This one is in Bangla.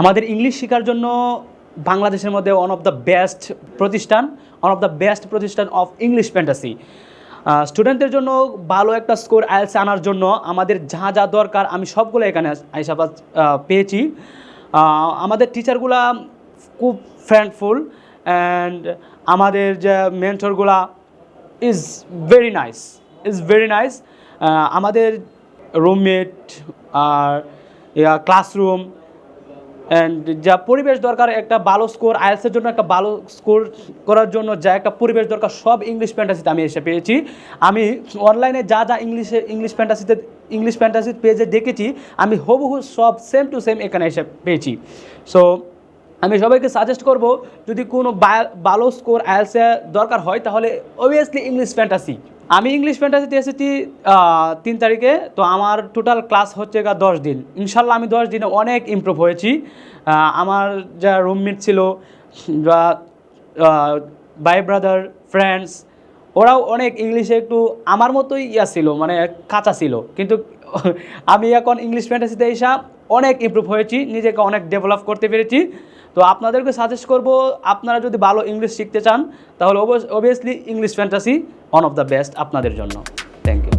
আমাদের ইংলিশ শেখার জন্য বাংলাদেশের মধ্যে ওয়ান অফ দ্য বেস্ট প্রতিষ্ঠান ওয়ান অফ দ্য বেস্ট প্রতিষ্ঠান অফ ইংলিশ ফ্যান্টাসি স্টুডেন্টদের জন্য ভালো একটা স্কোর আইএলস আনার জন্য। আমাদের যা যা দরকার, আমি সবগুলো এখানে আইসাবাদ পেয়েছি। আমাদের টিচারগুলা খুব ফ্রেন্ডফুল অ্যান্ড আমাদের যে মেন্টরগুলা is very nice is very nice আমাদের রুমমেট আর ক্লাসরুম যা পরিবেশ দরকার, একটা ভালো স্কোর আইএলসের জন্য একটা ভালো স্কোর করার জন্য যা একটা পরিবেশ দরকার, সব ইংলিশ ফ্যান্টাসিতে আমি এসে পেয়েছি। আমি অনলাইনে যা যা ইংলিশে ইংলিশ ফ্যান্টাসিতে ইংলিশ ফ্যান্টাসি পেজে দেখেছি, আমি হুবহু সব সেম টু সেম এখানে এসে পেয়েছি। সো আমি সবাইকে সাজেস্ট করব, যদি কোনো ভালো স্কোর আইএলসে দরকার হয়, তাহলে অবভিয়াসলি ইংলিশ ফ্যান্টাসি আমি ইংলিশ ফ্যান্টাসিতে এসেছি তিন তারিখে, তো আমার টোটাল ক্লাস হচ্ছে গা দশ দিন। ইনশাল্লাহ আমি দশ দিনে অনেক ইমপ্রুভ হয়েছি। আমার যা রুমমেট ছিল বা বাই ব্রাদার ফ্রেন্ডস ওরাও অনেক ইংলিশে একটু আমার মতোই ইয়া ছিল মানে কাঁচা ছিল। কিন্তু আমি এখন ইংলিশ ফ্যান্টাসিতে এসে অনেক ইম্প্রুভ হয়েছি, নিজেকে অনেক ডেভেলপ করতে পেরেছি। তো আপনাদেরকে সাজেস্ট করব, আপনারা যদি ভালো ইংলিশ শিখতে চান, তাহলে obviously English fantasy one of the best আপনাদের জন্য। Thank you